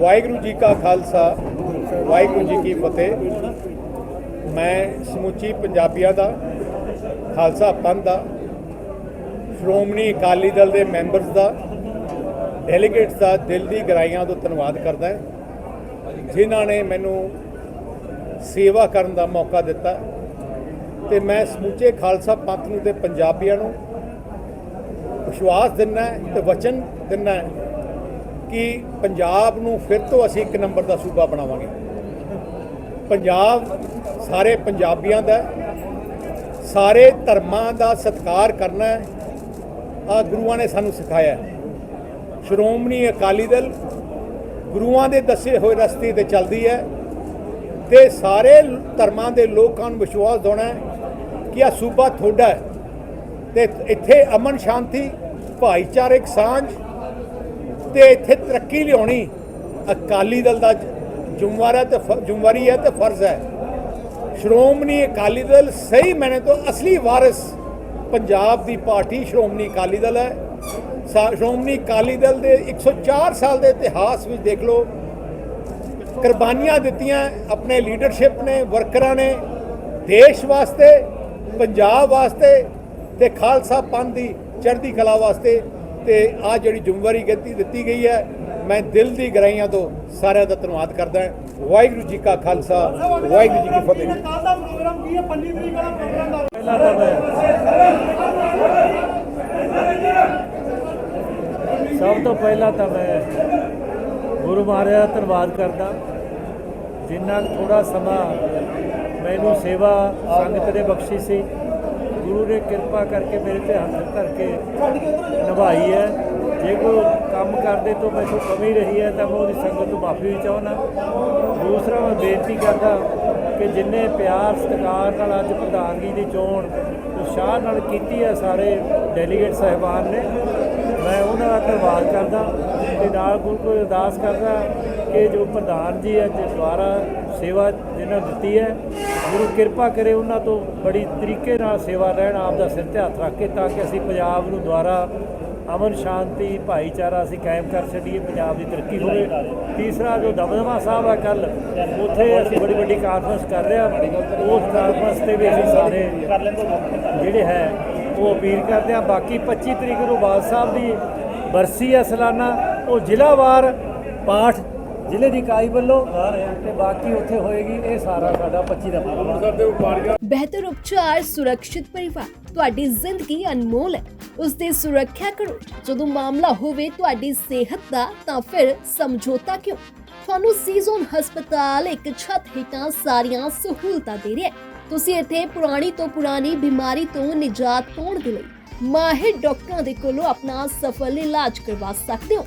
ਵਾਹਿਗੁਰੂ ਜੀ ਕਾ ਖਾਲਸਾ, ਵਾਹਿਗੁਰੂ ਜੀ ਕੀ ਫਤਿਹ। ਮੈਂ ਸਮੁੱਚੀ ਪੰਜਾਬੀਆਂ ਦਾ, ਖਾਲਸਾ ਪੰਥ ਦਾ, ਸ਼੍ਰੋਮਣੀ ਅਕਾਲੀ ਦਲ ਦੇ ਮੈਂਬਰਸ ਦਾ, ਡੈਲੀਗੇਟਸ ਦਾ ਦਿਲ ਦੀ ਗਹਿਰਾਈਆਂ ਤੋਂ ਧੰਨਵਾਦ ਕਰਦਾ ਹਾਂ, ਜਿਨ੍ਹਾਂ ਨੇ ਮੈਨੂੰ ਸੇਵਾ ਕਰਨ ਦਾ ਮੌਕਾ ਦਿੱਤਾ। ਤੇ ਮੈਂ ਸਮੁੱਚੇ ਖਾਲਸਾ ਪੰਥ ਨੂੰ ਤੇ ਪੰਜਾਬੀਆਂ ਨੂੰ ਵਿਸ਼ਵਾਸ ਦਿੰਦਾ ਹੈ ਤੇ ਵਚਨ ਦਿੰਦਾ ਕਿ ਪੰਜਾਬ ਨੂੰ ਫਿਰ ਤੋਂ ਅਸੀਂ ਇੱਕ ਨੰਬਰ ਦਾ ਸੂਬਾ ਬਣਾਵਾਂਗੇ। ਪੰਜਾਬ ਸਾਰੇ ਪੰਜਾਬੀਆਂ ਦਾ ਸਾਰੇ ਧਰਮਾਂ ਦਾ ਸਤਿਕਾਰ ਕਰਨਾ ਹੈ। ਆ ਗੁਰੂਆਂ ਨੇ ਸਾਨੂੰ ਸਿਖਾਇਆ ਸ਼੍ਰੋਮਣੀ ਅਕਾਲੀ ਦਲ ਗੁਰੂਆਂ ਦੇ ਦੱਸੇ ਹੋਏ ਰਸਤੇ ਤੇ ਚੱਲਦੀ ਹੈ ਤੇ ਸਾਰੇ ਧਰਮਾਂ ਦੇ ਲੋਕਾਂ ਨੂੰ ਵਿਸ਼ਵਾਸ ਦਿਵਾਉਣਾ ਕਿ ਆ ਸੂਬਾ ਤੁਹਾਡਾ ਹੈ। ਤੇ ਇੱਥੇ ਅਮਨ ਸ਼ਾਂਤੀ, ਭਾਈਚਾਰਕ ਸਾਂਝ ਤੇ ਇੱਥੇ ਤਰੱਕੀ ਲਿਆਉਣੀ ਅਕਾਲੀ ਦਲ ਦਾ ਜ਼ਿੰਮੇਵਾਰ ਹੈ ਤੇ ਫ- ਹੈ ਤੇ ਫਰਜ਼ ਹੈ। ਸ਼੍ਰੋਮਣੀ ਅਕਾਲੀ ਦਲ ਸਹੀ ਮੈਨੇ ਤੋਂ ਅਸਲੀ ਵਾਰਿਸ ਪੰਜਾਬ ਦੀ ਪਾਰਟੀ ਸ਼੍ਰੋਮਣੀ ਅਕਾਲੀ ਦਲ ਹੈ। ਸਾ- ਸ਼੍ਰੋਮਣੀ ਅਕਾਲੀ ਦਲ ਦੇ 104 ਸਾਲ ਦੇ ਇਤਿਹਾਸ ਵਿੱਚ ਦੇਖ ਲਓ, ਕੁਰਬਾਨੀਆਂ ਦਿੱਤੀਆਂ ਆਪਣੇ ਲੀਡਰਸ਼ਿਪ ਨੇ, ਵਰਕਰਾਂ ਨੇ ਦੇਸ਼ ਵਾਸਤੇ, ਪੰਜਾਬ ਵਾਸਤੇ ਤੇ ਖਾਲਸਾ ਪੰਥ ਦੀ ਚੜ੍ਹਦੀ ਕਲਾ ਵਾਸਤੇ ਤੇ ਆ ਜਿਹੜੀ ਜ਼ਿੰਮੇਵਾਰੀ ਦਿੱਤੀ ਦਿੱਤੀ ਗਈ ਹੈ, ਮੈਂ ਦਿਲ ਦੀ ਗਹਿਰਾਈਆਂ ਤੋਂ ਸਾਰਿਆਂ ਦਾ ਧੰਨਵਾਦ ਕਰਦਾ ਹਾਂ। ਵਾਹਿਗੁਰੂ ਜੀ ਕਾ ਖਾਲਸਾ, ਵਾਹਿਗੁਰੂ ਜੀ ਕੀ ਫਤਿਹ। ਕੱਲ ਦਾ ਪ੍ਰੋਗਰਾਮ ਕੀ ਹੈ 25 ਤਰੀਕ ਵਾਲਾ ਪ੍ਰੋਗਰਾਮ ਦਾ ਪਹਿਲਾਂ ਤਾਂ ਮੈਂ ਸਭ ਤੋਂ ਪਹਿਲਾਂ ਤਾਂ ਮੈਂ ਗੁਰੂ ਮਹਾਰਾਜ ਦਾ ਧੰਨਵਾਦ ਕਰਦਾ ਜਿਨ੍ਹਾਂ ਥੋੜਾ ਸਮਾਂ ਮੈਨੂੰ ਸੇਵਾ ਸੰਗਤ ਦੇ ਬਖਸ਼ੀ ਸੀ। ਗੁਰੂ ਨੇ ਕਿਰਪਾ ਕਰਕੇ ਮੇਰੇ ਤੇ ਹੱਥ ਧਰ ਕੇ ਨਿਭਾਈ ਹੈ। ਜੇ ਕੋਈ ਕੰਮ ਕਰਦੇ ਤੋਂ ਮੈਨੂੰ ਕਮੀ ਰਹੀ ਹੈ, ਤਾਂ ਮੈਂ ਉਹਦੀ ਸੰਗਤ ਤੋਂ ਮਾਫੀ ਵੀ ਚਾਹੁੰਦਾ। ਦੂਸਰਾ, ਮੈਂ ਬੇਨਤੀ ਕਰਦਾ ਕਿ ਜਿੰਨੇ ਪਿਆਰ, ਸਤਿਕਾਰ ਨਾਲ ਅੱਜ ਪ੍ਰਧਾਨਗੀ ਦੀ ਚੋਣ ਉਤਸ਼ਾਹ ਨਾਲ ਕੀਤੀ ਹੈ, ਸਾਰੇ ਡੈਲੀਗੇਟ ਸਾਹਿਬਾਨ ਨੇ, ਮੈਂ ਉਹਨਾਂ ਦਾ ਧੰਨਵਾਦ ਕਰਦਾ। ਤੇ ਨਾਲ ਗੁਰੂ ਕੋਲ ਅਰਦਾਸ ਕਰਦਾ ਕਿ ਜੋ ਪ੍ਰਧਾਨ ਜੀ ਅੱਜ ਦੁਆਰਾ ਸੇਵਾ ਜਿਹਨਾਂ ਦਿੱਤੀ ਹੈ, ਗੁਰੂ ਕਿਰਪਾ ਕਰੇ ਉਹਨਾਂ ਤੋਂ ਬੜੀ ਤਰੀਕੇ ਨਾਲ ਸੇਵਾ ਰਹਿਣ, ਆਪ ਦਾ ਸਿਰ ਤੇ ਹੱਥ ਰੱਖ ਕੇ ਤਾਂ ਕਿ ਅਸੀਂ ਪੰਜਾਬ ਨੂੰ ਦੁਆਰਾ ਅਮਨ, ਸ਼ਾਂਤੀ, ਭਾਈਚਾਰਾ ਅਸੀਂ ਕਾਇਮ ਕਰ ਛੱਡੀਏ, ਪੰਜਾਬ ਦੀ ਤਰੱਕੀ ਹੋਵੇ। ਤੀਸਰਾ ਜੋ ਦਮਦਮਾ ਸਾਹਿਬ ਆ ਕੱਲ ਉੱਥੇ ਅਸੀਂ ਬੜੀ ਵੱਡੀ ਕਾਨਫਰੰਸ ਕਰ ਰਹੇ ਹਾਂ। ਉਸ ਕਾਨਫਰੰਸ ਤੇ ਵੀ ਅਸੀਂ ਸਾਰੇ ਜਿਹੜੇ ਹੈ, ਉਹ ਅਪੀਲ ਕਰਦੇ ਹਾਂ। ਬਾਕੀ 25 ਤਰੀਕ ਨੂੰ ਬਾਦ ਸਾਹਿਬ ਦੀ ਬਰਸੀ ਹੈ ਸਲਾਨਾ। ਉਹ ਜ਼ਿਲ੍ਹਾਵਾਰ ਪਾਠ ਜ਼ਿਲ੍ਹੇ ਦੀ ਇਕਾਈ ਵੱਲੋਂ ਤੇ ਬਾਕੀ ਉੱਥੇ ਹੋਏਗੀ ਇਹ ਸਾਰਾ ਸਾਡਾ 25 ਦਾ ਪ੍ਰੋਗਰਾਮ ਬਿਹਤਰ ਉਪਚਾਰ ਸੁਰੱਖਿਅਤ ਪਰਿਵਾਰ ਤੁਹਾਡੀ ਜ਼ਿੰਦਗੀ ਅਨਮੋਲ ਹੈ। ਉਸ ਦੀ ਸੁਰੱਖਿਆ ਕਰੋ। ਜਦੋਂ ਮਾਮਲਾ ਹੋਵੇ ਤੁਹਾਡੀ ਸਿਹਤ ਦਾ ਤਾਂ ਫਿਰ ਸਮਝੌਤਾ ਕਿਉਂ? ਤੁਹਾਨੂੰ ਸੀਜ਼ਨ ਹਸਪਤਾਲ ਇੱਕ ਛੱਤ ਹੇਠਾਂ ਸਾਰੀਆਂ ਸਹੂਲਤਾਂ ਦੇ ਰਿਹਾ ਹੈ। ਤੁਸੀਂ ਇੱਥੇ ਪੁਰਾਣੀ ਤੋਂ ਪੁਰਾਣੀ ਬਿਮਾਰੀ ਤੋਂ ਨਿਜਾਤ ਪਾਉਣ ਦੇ ਲਈ ਮਾਹਿਰ ਡਾਕਟਰਾਂ ਦੇ ਕੋਲੋਂ ਆਪਣਾ ਸਫਲ ਇਲਾਜ ਕਰਵਾ ਸਕਦੇ ਹੋ।